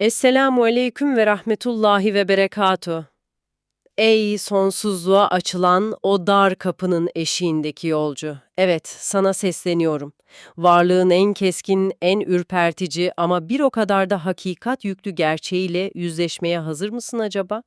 Esselamu aleyküm ve rahmetullahi ve berekatuhu. Ey sonsuzluğa açılan o dar kapının eşiğindeki yolcu. Evet, sana sesleniyorum. Varlığın en keskin, en ürpertici ama bir o kadar da hakikat yüklü gerçeğiyle yüzleşmeye hazır mısın acaba?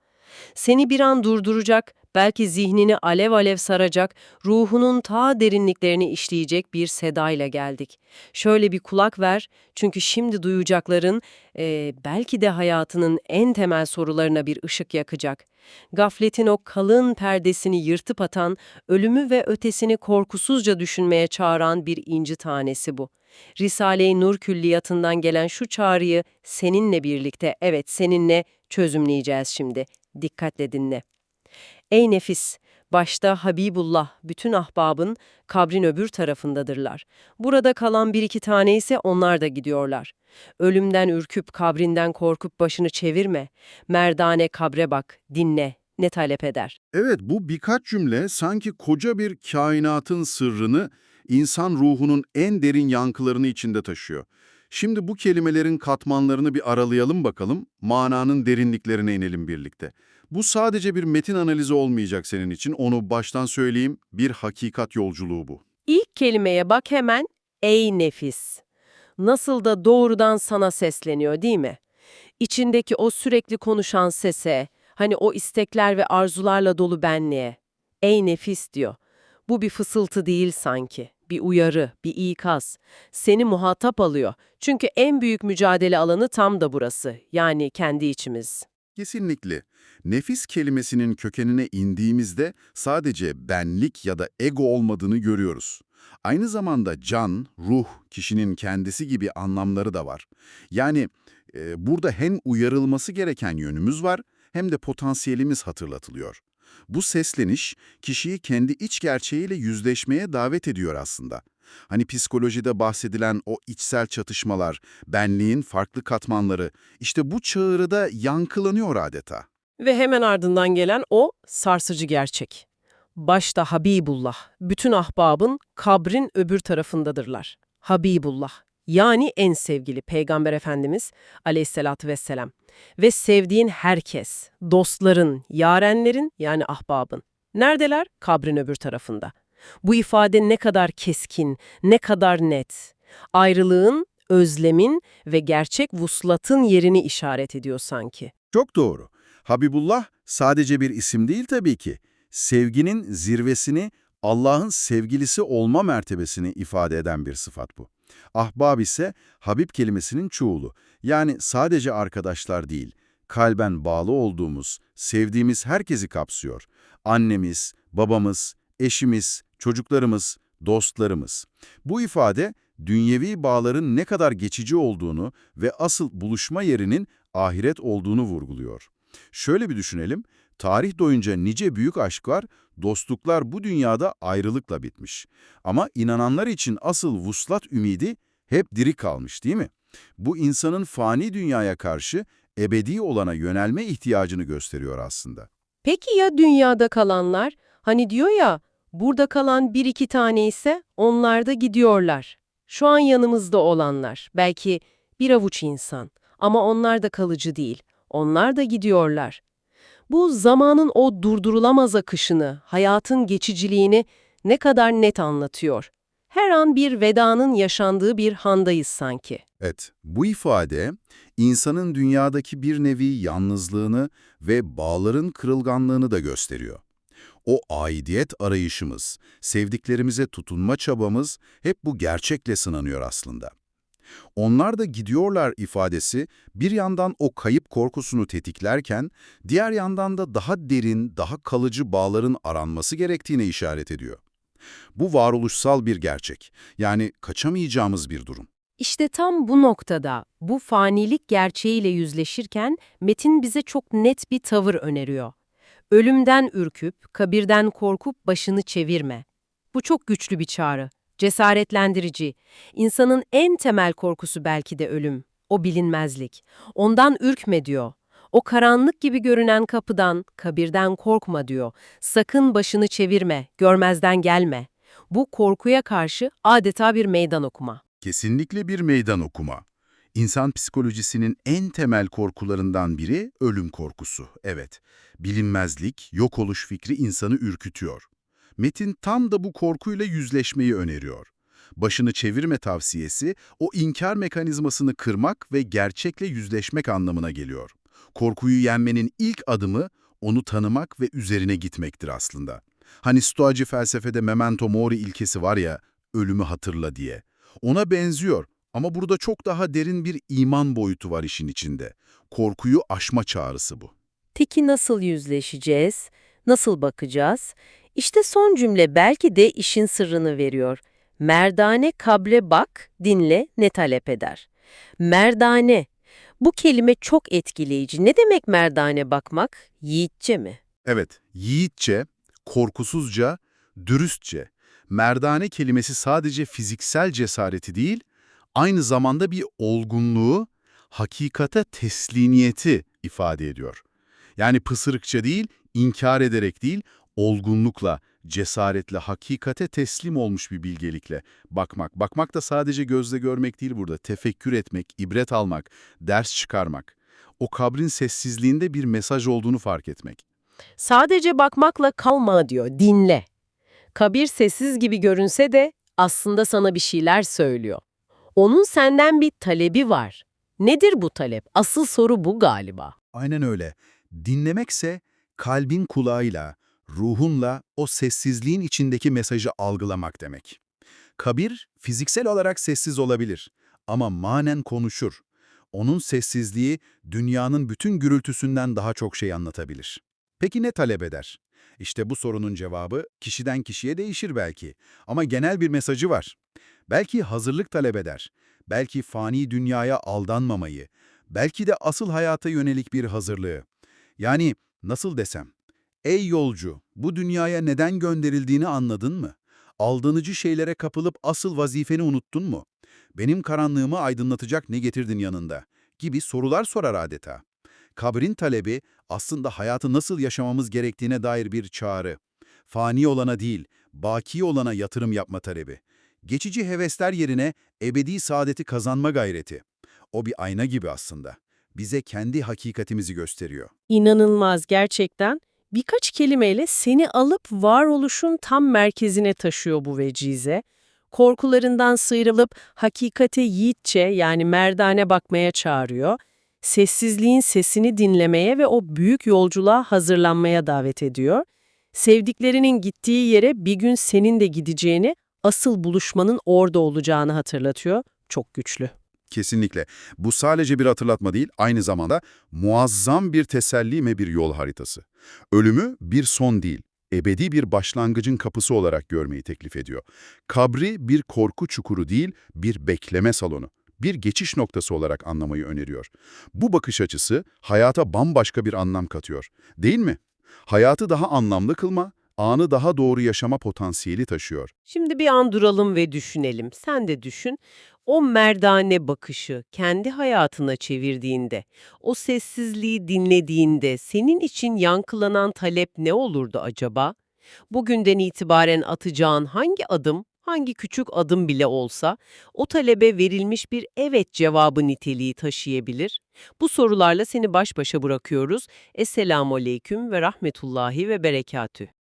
Seni bir an durduracak, belki zihnini alev alev saracak, ruhunun ta derinliklerini işleyecek bir sedayla geldik. Şöyle bir kulak ver, çünkü şimdi duyacakların eee, belki de hayatının en temel sorularına bir ışık yakacak. Gafletin o kalın perdesini yırtıp atan, ölümü ve ötesini korkusuzca düşünmeye çağıran bir inci tanesi bu. Risale-i Nur külliyatından gelen şu çağrıyı seninle birlikte, evet seninle çözümleyeceğiz şimdi. Dikkatle dinle. Ey nefis! Başta Habibullah, bütün ahbabın kabrin öbür tarafındadırlar. Burada kalan bir iki tane ise onlar da gidiyorlar. Ölümden ürküp kabrinden korkup başını çevirme. Merdane kabre bak, dinle, ne talep eder. Evet, bu birkaç cümle sanki koca bir kainatın sırrını, insan ruhunun en derin yankılarını içinde taşıyor. Şimdi bu kelimelerin katmanlarını bir aralayalım bakalım, mananın derinliklerine inelim birlikte. Bu sadece bir metin analizi olmayacak senin için, onu baştan söyleyeyim, bir hakikat yolculuğu bu. İlk kelimeye bak hemen, ey nefis. Nasıl da doğrudan sana sesleniyor değil mi? İçindeki o sürekli konuşan sese, hani o istekler ve arzularla dolu benliğe. Ey nefis diyor. Bu bir fısıltı değil sanki. Bir uyarı, bir ikaz. Seni muhatap alıyor. Çünkü en büyük mücadele alanı tam da burası. Yani kendi içimiz. Kesinlikle. Nefis kelimesinin kökenine indiğimizde sadece benlik ya da ego olmadığını görüyoruz. Aynı zamanda can, ruh, kişinin kendisi gibi anlamları da var. Yani e, burada hem uyarılması gereken yönümüz var hem de potansiyelimiz hatırlatılıyor. Bu sesleniş kişiyi kendi iç gerçeğiyle yüzleşmeye davet ediyor aslında. Hani psikolojide bahsedilen o içsel çatışmalar, benliğin farklı katmanları, işte bu çağrıda yankılanıyor adeta. Ve hemen ardından gelen o sarsıcı gerçek. Başta Habibullah, bütün ahbabın kabrin öbür tarafındadırlar. Habibullah, yani en sevgili Peygamber Efendimiz aleyhissalatü vesselam. Ve sevdiğin herkes, dostların, yarenlerin yani ahbabın. Neredeler? Kabrin öbür tarafında. Bu ifade ne kadar keskin, ne kadar net. Ayrılığın, özlemin ve gerçek vuslatın yerini işaret ediyor sanki. Çok doğru. Habibullah sadece bir isim değil tabii ki. Sevginin zirvesini, Allah'ın sevgilisi olma mertebesini ifade eden bir sıfat bu. Ahbab ise Habib kelimesinin çoğulu. Yani sadece arkadaşlar değil, kalben bağlı olduğumuz, sevdiğimiz herkesi kapsıyor. Annemiz, babamız, eşimiz, çocuklarımız, dostlarımız. Bu ifade dünyevi bağların ne kadar geçici olduğunu ve asıl buluşma yerinin ahiret olduğunu vurguluyor. Şöyle bir düşünelim, tarih boyunca nice büyük aşklar, dostluklar bu dünyada ayrılıkla bitmiş. Ama inananlar için asıl vuslat ümidi hep diri kalmış değil mi? Bu insanın fani dünyaya karşı ebedi olana yönelme ihtiyacını gösteriyor aslında. Peki ya dünyada kalanlar? Hani diyor ya, burada kalan bir iki tane ise onlar da gidiyorlar. Şu an yanımızda olanlar, belki bir avuç insan ama onlar da kalıcı değil. Onlar da gidiyorlar. Bu zamanın o durdurulamaz akışını, hayatın geçiciliğini ne kadar net anlatıyor. Her an bir vedanın yaşandığı bir handayız sanki. Evet, bu ifade insanın dünyadaki bir nevi yalnızlığını ve bağların kırılganlığını da gösteriyor. O aidiyet arayışımız, sevdiklerimize tutunma çabamız hep bu gerçekle sınanıyor aslında. Onlar da gidiyorlar ifadesi bir yandan o kayıp korkusunu tetiklerken, diğer yandan da daha derin, daha kalıcı bağların aranması gerektiğine işaret ediyor. Bu varoluşsal bir gerçek, yani kaçamayacağımız bir durum. İşte tam bu noktada, bu fanilik gerçeğiyle yüzleşirken Metin bize çok net bir tavır öneriyor. Ölümden ürküp, kabirden korkup başını çevirme. Bu çok güçlü bir çağrı, cesaretlendirici. İnsanın en temel korkusu belki de ölüm, o bilinmezlik. Ondan ürkme diyor. O karanlık gibi görünen kapıdan, kabirden korkma diyor. Sakın başını çevirme, görmezden gelme. Bu korkuya karşı adeta bir meydan okuma. Kesinlikle bir meydan okuma. İnsan psikolojisinin en temel korkularından biri ölüm korkusu. Evet, bilinmezlik, yok oluş fikri insanı ürkütüyor. Metin tam da bu korkuyla yüzleşmeyi öneriyor. Başını çevirme tavsiyesi, o inkar mekanizmasını kırmak ve gerçekle yüzleşmek anlamına geliyor. Korkuyu yenmenin ilk adımı, onu tanımak ve üzerine gitmektir aslında. Hani stoacı felsefede memento mori ilkesi var ya, ölümü hatırla diye. Ona benziyor ama burada çok daha derin bir iman boyutu var işin içinde. Korkuyu aşma çağrısı bu. Peki nasıl yüzleşeceğiz? Nasıl bakacağız? İşte son cümle belki de işin sırrını veriyor. Merdane kabre bak, dinle, ne talep eder. Merdane. Bu kelime çok etkileyici. Ne demek merdane bakmak? Yiğitçe mi? Evet, yiğitçe, korkusuzca, dürüstçe. Merdane kelimesi sadece fiziksel cesareti değil, aynı zamanda bir olgunluğu, hakikate teslimiyeti ifade ediyor. Yani pısırıkça değil, inkar ederek değil, olgunlukla, cesaretle, hakikate teslim olmuş bir bilgelikle bakmak. Bakmak da sadece gözle görmek değil burada, tefekkür etmek, ibret almak, ders çıkarmak. O kabrin sessizliğinde bir mesaj olduğunu fark etmek. Sadece bakmakla kalma diyor, dinle. Kabir sessiz gibi görünse de aslında sana bir şeyler söylüyor. Onun senden bir talebi var. Nedir bu talep? Asıl soru bu galiba. Aynen öyle. Dinlemekse kalbin kulağıyla, ruhunla o sessizliğin içindeki mesajı algılamak demek. Kabir fiziksel olarak sessiz olabilir ama manen konuşur. Onun sessizliği dünyanın bütün gürültüsünden daha çok şey anlatabilir. Peki ne talep eder? İşte bu sorunun cevabı kişiden kişiye değişir belki ama genel bir mesajı var. Belki hazırlık talep eder, belki fani dünyaya aldanmamayı, belki de asıl hayata yönelik bir hazırlığı. Yani nasıl desem, ey yolcu bu dünyaya neden gönderildiğini anladın mı? Aldanıcı şeylere kapılıp asıl vazifeni unuttun mu? Benim karanlığımı aydınlatacak ne getirdin yanında? Gibi sorular sorar adeta. Kabrin talebi aslında hayatı nasıl yaşamamız gerektiğine dair bir çağrı. Fani olana değil, baki olana yatırım yapma talebi. Geçici hevesler yerine ebedi saadeti kazanma gayreti. O bir ayna gibi aslında. Bize kendi hakikatimizi gösteriyor. İnanılmaz gerçekten. Birkaç kelimeyle seni alıp varoluşun tam merkezine taşıyor bu vecize. Korkularından sıyrılıp hakikate yiğitçe yani merdane bakmaya çağırıyor. Sessizliğin sesini dinlemeye ve o büyük yolculuğa hazırlanmaya davet ediyor. Sevdiklerinin gittiği yere bir gün senin de gideceğini, asıl buluşmanın orada olacağını hatırlatıyor. Çok güçlü. Kesinlikle. Bu sadece bir hatırlatma değil, aynı zamanda muazzam bir teselli ve bir yol haritası. Ölümü bir son değil, ebedi bir başlangıcın kapısı olarak görmeyi teklif ediyor. Kabri bir korku çukuru değil, bir bekleme salonu, bir geçiş noktası olarak anlamayı öneriyor. Bu bakış açısı hayata bambaşka bir anlam katıyor. Değil mi? Hayatı daha anlamlı kılma, anı daha doğru yaşama potansiyeli taşıyor. Şimdi bir an duralım ve düşünelim. Sen de düşün. O merdane bakışı kendi hayatına çevirdiğinde, o sessizliği dinlediğinde senin için yankılanan talep ne olurdu acaba? Bugünden itibaren atacağın hangi adım, hangi küçük adım bile olsa o talebe verilmiş bir evet cevabı niteliği taşıyabilir? Bu sorularla seni baş başa bırakıyoruz. Esselamu Aleyküm ve Rahmetullahi ve Berekatü.